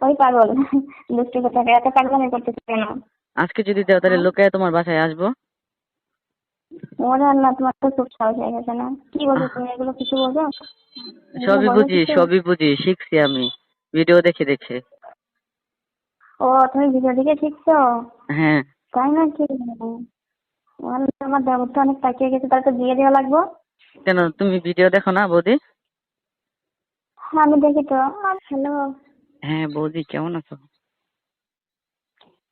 ওই পাগল। দুষ্টু কোথাকে এত পাগলামি করতেছে কেন? আজকে যদি দেও তাহলে লোকে তোমার বাসায় আসব। ওরে আল্লাহ তোমার তো খুব সাহস হয়ে গেছে না? কি বলছো তুমি? এগুলো কিছু বোঝো সবই বুঝি সবই বুঝি শিখছি আমি। ভিডিও দেখে দেখে। ও তুমি ভিডিও দেখে শিখছো? হ্যাঁ। তাই নাকি? আমার দেবর তো অনেক তাকিয়ে গেছে তার তো বিয়ে দেওয়া লাগবো। কেন তুমি ভিডিও দেখো না বৌদি? হ্যাঁ আমি দেখি তো। হ্যালো হ্যাঁ বৌদি কেমন আছো?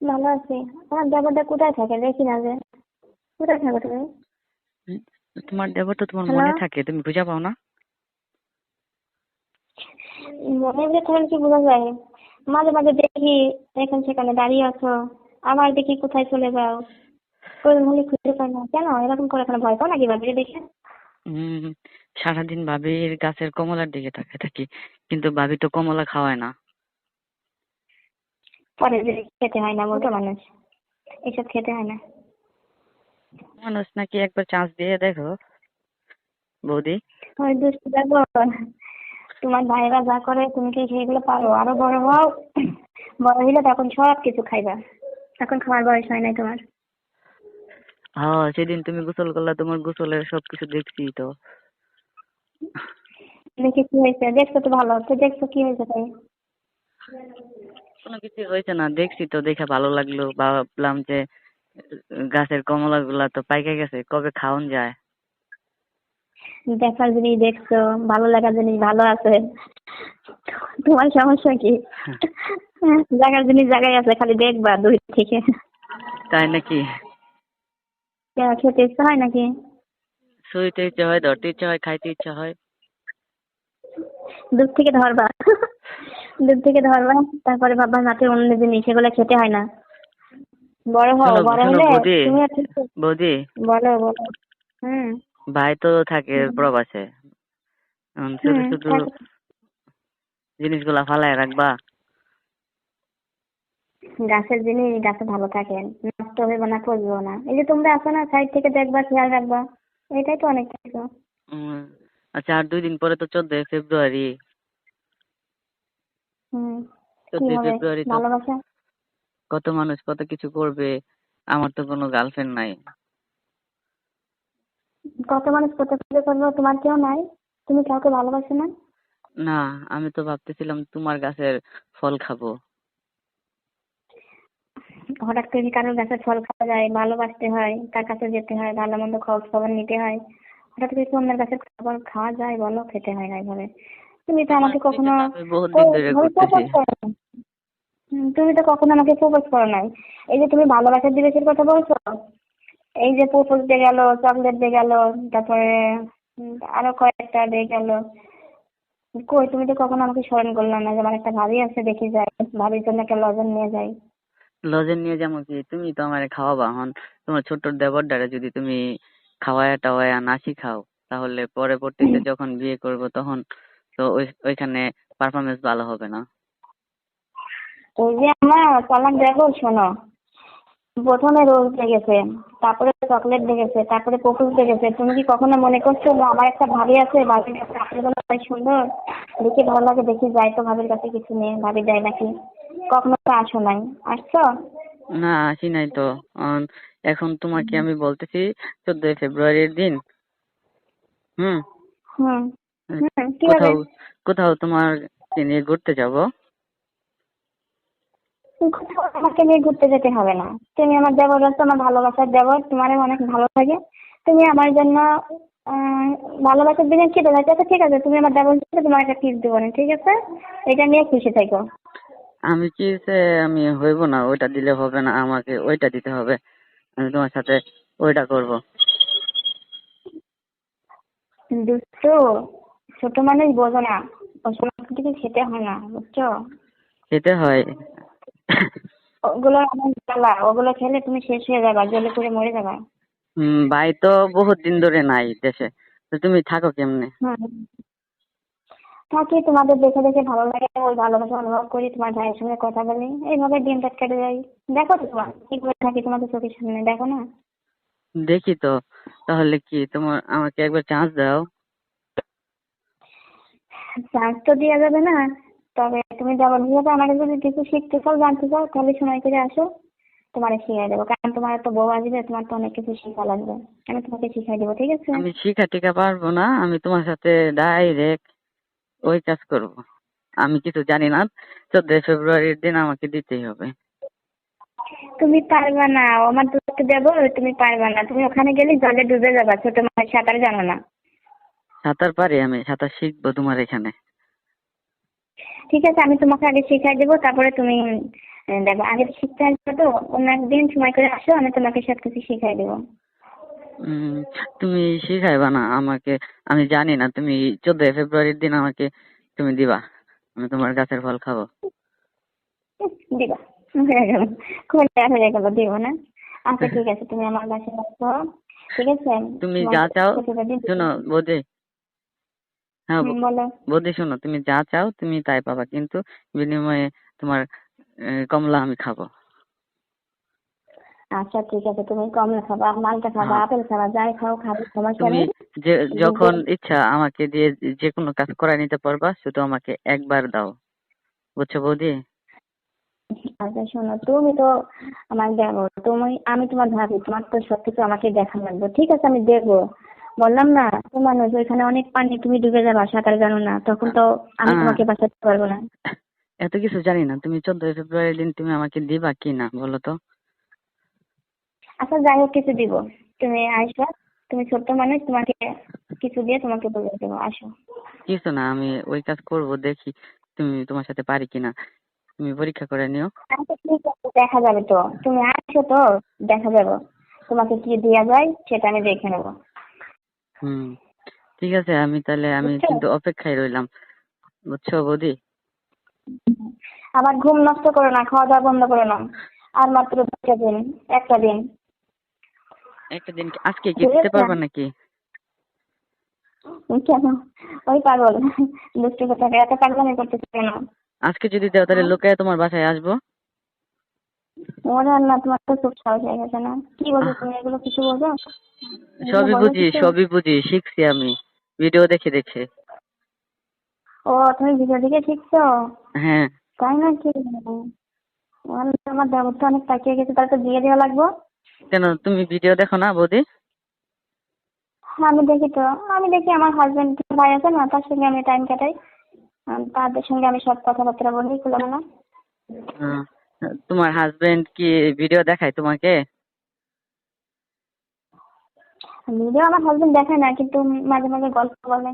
ভালো আছি। আমার দেবরটা কোথায় থাকে? দেখি না যে কোথায় থাকো তুমি? তোমার দেবর তো তোমার? মনে থাকে। তুমি বুঝা পাও না? মনে যে তাহলে কি বোঝা যায় মাঝে মাঝে দেখি এখানে সেখানে দাঁড়িয়ে আছো। আবার দেখি কোথায় চলে যাও। কোন মনে খুঁজে পাই না। কেন? এরকম করে কেন ভয় পাও নাকি ভাবি দেখে সারাদিন ভাবির গাছের কমলার দিকে তাকিয়ে থাকি। কিন্তু ভাবি তো কমলা খাওয়ায় না। পরে যে খেতে হয় না বলতো মানুষ এসব খেতে হয় না। মানুষ নাকি একবার চান্স দিয়ে দেখো বৌদি। ওই দুষ্টু দেখো তোমার ভাইরা যা করে তুমি কি সেগুলো পারো? আরও বড় হও বড় হইলে তখন সব কিছু খাইবা। এখন খাওয়ার বয়স হয় নাই তোমার। হ্যাঁ সেদিন তুমি গোসল করলা তোমার গোসলের সবকিছু দেখছি তো। দেখি কি হয়েছে দেখছ তো ভালো তো দেখছ কি হয়েছে তাই। কোনো কিছু হয়েছে না দেখছি তো দেখে ভালো লাগল। ভাবলাম যে গাছের কমলা গুলা তো পাইকে গেছে কবে খাওন যায়? দেখার জিনিস দেখছ ভালো লাগার জিনিস ভালো আছে। তোমার সমস্যা কি? জায়গার জিনিস জায়গায় আছে খালি দেখবা দূর থেকে। তাই নাকি? খেতে ইচ্ছা হয় নাকি? শুইতে ইচ্ছা হয় ধরতে ইচ্ছা হয় খাইতে ইচ্ছা হয়। দূর থেকে ধরবা। দূর থেকে ধরবা তারপরে ভাববা নাতে অন্য জিনিস সেগুলো খেতে হয় না। বড় হও বড় হলে তুমি বৌদি। বলো বলো। হুম। ভাই তো থাকে প্রবাসে। শুধু শুধু জিনিসগুলা ফালায় রাখবা। গাছের জিনিস গাছে ভালো থাকে। নষ্ট হবে না পচবেও না। এই যে তোমরা আসো না সাইড থেকে দেখবা খেয়াল রাখবা। এটাই তো অনেক কিছু। আচ্ছা আর দুই দিন পরে তো চোদ্দই ফেব্রুয়ারি। হুম কি চোদ্দই হবে? ফেব্রুয়ারি তো ভালোবাসা কত মানুষ কত কিছু করবে আমার তো কোনো গার্লফ্রেন্ড নাই। কত মানুষ কত কিছু করব তোমার কেউ নাই? তুমি কাউকে ভালোবাসো না? না আমি তো ভাবতেছিলাম তোমার গাছের ফল খাব। হঠাৎ করে কারোর গাছের ফল খাওয়া যায় ভালোবাসতে হয় তার কাছে যেতে হয় ভালো মন্দ খবর খবর নিতে হয়। হঠাৎ করে কি অন্যের গাছের খাবার খাওয়া যায় বলো? খেতে হয় না এইভাবে তুমি তো আমাকে কখনো তুমি তো কখনো আমাকে প্রপোজ করো নাই। এই যে তুমি ভালোবাসার দিবসের কথা বলছো এই যে প্রপোজ দিয়ে গেল চকলেট দিয়ে গেল তারপরে আরও কয়েকটা দিয়ে গেল। কই তুমি তো কখনো আমাকে স্মরণ করলে না যে আমার একটা ভাবি আছে দেখি যাই। ভাবির জন্য একটা লজেন নিয়ে যাই। লজেন নিয়ে যাব কি? তুমি তো আমারে খাওয়াবা। এখন তোমার ছোট্ট দেবরটারে যদি তুমি খাওয়ায়া টাওয়ায়া না শিখাও তাহলে পরবর্তীতে যখন বিয়ে করব তখন তো ওই ওইখানে পারফরমেন্স ভালো হবে না? ওই যে আমার চালাক দেখো শোনো। প্রথমে রোজ দেখেছে তারপরে চকলেট দেখেছে তারপরে প্রপোজ দেখেছে। তুমি কি কখনো মনে করছ যে আমার একটা ভাবি আছে ভাবির কাছে আপনার অনেক সুন্দর দেখে ভালো লাগে দেখি যাই তো ভাবির কাছে কিছু নেই ভাবি দেয় নাকি? কখনো তো আসো নাই। আসছো? না আসি নাই তো। এখন তোমাকে আমি বলতেছি চোদ্দই ফেব্রুয়ারির দিন। হুম? হুম। কোথাও কোথাও তোমার নিয়ে ঘুরতে যাব। কোথাও আমাকে নিয়ে ঘুরতে যেতে হবে না। তুমি আমার দেবর আছো আমার ভালোবাসার দেবর তোমার অনেক ভালো লাগে। তুমি আমার জন্য ভালোবাসার দিনে কি দেবে আচ্ছা ঠিক আছে তুমি আমার দেবর তোমার একটা টিপ দেবো না ঠিক আছে? এটা নিয়ে খুশি থেকো। আমি কি আমি হইব না ওইটা দিলে হবে না আমাকে ওইটা দিতে হবে। আমি তোমার সাথে ওইটা করব। দুষ্টু ছোট মানুষ বোঝো না। সমস্ত কিছু খেতে হয় না বুঝছ? খেতে হয়। ওগুলো আমার জ্বালা ওগুলো খেলে তুমি শেষ হয়ে যাবা জলে পুড়ে মরে যাবা। হুম ভাই তো বহুত দিন ধরে নাই দেশে। তো তুমি থাকো কেমনে? থাকি তোমাদের দেখে দেখে ভালো লাগে ওই ভালোবাসা অনুভব করি তোমার ভাইয়ের সঙ্গে কথা বলি এইভাবে দিন দিনটা কেটে যাই দেখো তো তোমার কীভাবে থাকি তোমাদের চোখের সামনে দেখো না। দেখি তো তাহলে কি তোমার আমাকে একবার চান্স দাও? চান্স তো দেওয়া যাবে না। তবে তুমি দেবর হিসেবে আমাকে যদি কিছু শিখতে চাও জানতে চাও তাহলে সময় করে আসো। তোমার শিখিয়ে দেবো। কারণ তোমার তো বউ আসবে তোমার তো অনেক কিছু শেখা লাগবে। আমি তোমাকে শিখিয়ে দেবো ঠিক আছে? আমি শিখা টিকা পারব না। আমি তোমার সাথে ডাইরেক্ট ওই কাজ করব। আমি কিছু জানি না। চোদ্দই ফেব্রুয়ারির দিন আমাকে দিতেই হবে। তুমি পারবা না। আমার দুধকে দেবো তুমি পারবা না। তুমি ওখানে গেলে জলে ডুবে যাবা। ছোট মাছ সাঁতার জানো না। সাঁতার পারি আমি সাঁতার শিখব তোমার এখানে। ঠিক আছে আমি তোমাকে আগে শিখিয়ে দেবো তারপরে তুমি দেখো আগে শিখতে আসবে তো অন্য একদিন সময় করে আসো আমি তোমাকে সব কিছু শিখিয়ে দেবো তুমি শিখাইবা না আমাকে আমি জানি না তুমি চোদ্দই ফেব্রুয়ারির দিন আমাকে তুমি দিবা আমি তোমার গাছের ফল খাব। দিবা হয়ে গেল হয়ে গেল দিব না। আচ্ছা ঠিক আছে তুমি আমার রাখো ঠিক আছে? তুমি যা চাও। শোনো বৌদি হ্যাঁ বলো। বৌদি শোনো তুমি যা চাও তুমি তাই পাবা কিন্তু বিনিময়ে তোমার কমলা আমি খাব। আচ্ছা ঠিক আছে তুমি কমলা খাবা মালটা খাবা হ্যাঁ। আপেল খাবা যাই খাও খাবে সমস্যা তুমি যে যখন ইচ্ছা আমাকে দিয়ে যে কোনো কাজ করাই নিতে পারবা শুধু আমাকে একবার দাও। বুঝছ বৌদি? আচ্ছা শোনো তুমি তো আমার দেখো তুমি আমি তোমার ভাবি তোমার তো সবকিছু আমাকে দেখা লাগবে ঠিক আছে আমি দেখব বললাম না তো মানুষ ওইখানে অনেক পানি তুমি ডুবে যাবা সাঁতার জানো না। তখন তো আমি তোমাকে বাঁচাতে পারব না। এত কিছু জানি না তুমি চোদ্দই ফেব্রুয়ারি দিন তুমি আমাকে দিবা কি না বলো তো। আচ্ছা যাই হোক কিছু দিব। তুমি আসবা তুমি ছোট্ট মানুষ তোমাকে কিছু দিয়ে তোমাকে বলে দেবো আসো। কিছু না আমি ওই কাজ করব দেখি তুমি তোমার সাথে পারি কিনা তুমি পরীক্ষা করে নিও। আচ্ছা ঠিক আছে দেখা যাবে তো। তুমি আসো তো দেখা যাবে। তোমাকে কি দেওয়া যায় সেটা আমি দেখে নেব। হুম ঠিক আছে আমি তাহলে আমি বুঝছ? কিন্তু অপেক্ষায় রইলাম বুঝছ বৌদি? আবার ঘুম নষ্ট করো না খাওয়া দাওয়া বন্ধ করো না আর মাত্র দুটা দিন একটা দিন। একটা দিন কি- আজকে কি দিতে। পারবা নাকি? কেন? ওই পাগল দুষ্টু কোথাকে এত পাগলামি করতেছে কেন? আজকে যদি দাও তাহলে লোকে তোমার বাসায় আসব। ওরে আল্লাহ তোমার তো খুব সাহস হয়ে গেছে না। কি বলছো তুমি? এগুলো কিছু বোঝো সবই বলো বুঝি সবই বুঝি শিখছি আমি। ভিডিও দেখে দেখে। ও তুমি ভিডিও দেখে শিখছো? হ্যাঁ। তাই নাকি? আমার ব্যবস্থা অনেক পাকিয়ে গেছে তাহলে তো দিয়ে দেওয়া লাগবো। কেন তুমি ভিডিও দেখো না বৌদি? হ্যাঁ আমি দেখি তো। আমি দেখি আমার হাজবেন্ড ভাই আছে না তার সঙ্গে আমি টাইম কাটাই। তাদের সঙ্গে আমি সব কথাবার্তা বলি খোলামেলা। তোমার হাজবেন্ড কি ভিডিও দেখায় তোমাকে? ভিডিও আমার হাজবেন্ড দেখে না, কিন্তু মাঝে মাঝে গল্প বলে।